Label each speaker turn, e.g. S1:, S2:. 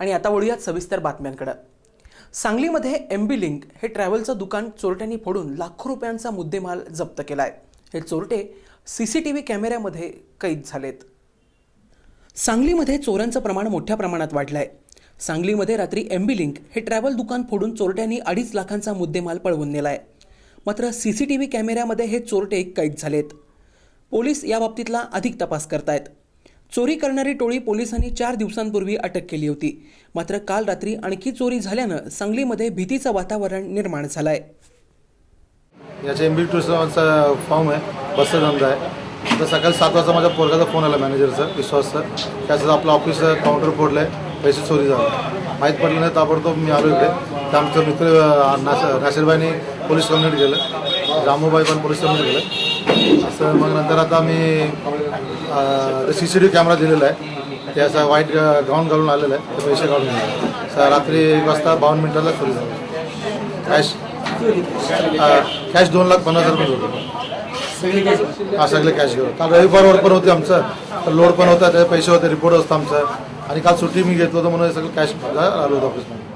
S1: आणि आता वळूयात सविस्तर बातम्यांकडे. सांगलीमध्ये एमबी लिंक हे ट्रॅव्हलचं दुकान चोरट्यांनी फोडून लाखो रुपयांचा मुद्देमाल जप्त केला आहे हे चोरटे सी सी टी व्ही कॅमेऱ्यामध्ये कैद झालेत. सांगलीमध्ये चोरांचं प्रमाण मोठ्या प्रमाणात वाढलं आहे सांगलीमध्ये रात्री एमबी लिंक हे ट्रॅव्हल दुकान फोडून चोरट्यांनी अडीच लाखांचा मुद्देमाल पळवून नेलाय. मात्र सी सी टी व्ही कॅमेऱ्यामध्ये हे चोरटे कैद झालेत. पोलीस या बाबतीतला अधिक तपास करतायत. चोरी करणारी टोळी पोलिसांनी चार दिवसांपूर्वी अटक केली होती. मात्र काल रात्री आणखी चोरी झाल्यानं सांगलीमध्ये भीतीचं वातावरण निर्माण झालंय.
S2: याच्या एम बी टुरिस्टचा फॉर्म आहे बसचा धंदा आहे. तर सकाळी सात वाजता माझ्या पोरगाचा फोन आला मॅनेजरचा विश्वासचा त्याचं आपलं ऑफिस काउंटर फोडलं आहे पैसे चोरी झाले. माहीत पडलं नाही ताबडतोब मी आलो इकडे. तर आमचं मित्र अं, नास पोलीस कंप्लेंट केलं. रामूबाई पण पोलीस कंप्लेंट केलं. असं मग नंतर आता आम्ही C C T V camera दिलेला आहे. ते असा व्हाईट गाऊन घालून आलेला आहे. ते पैसे काढून स- रात्री एक वाजता बावन्न मिनिटाला सुरू झालं. कॅश कॅश दोन लाख पन्नास हजार रुपये होते. हा सगळे कॅश घेऊन. काल रविवारवर पण होते आमचं. तर लोड पण होता त्याचे पैसे होते रिपोर्ट असतं आमचं. आणि काल सुट्टी मी घेतलो होतं म्हणून सगळं कॅश आलो होतं ऑफिसमध्ये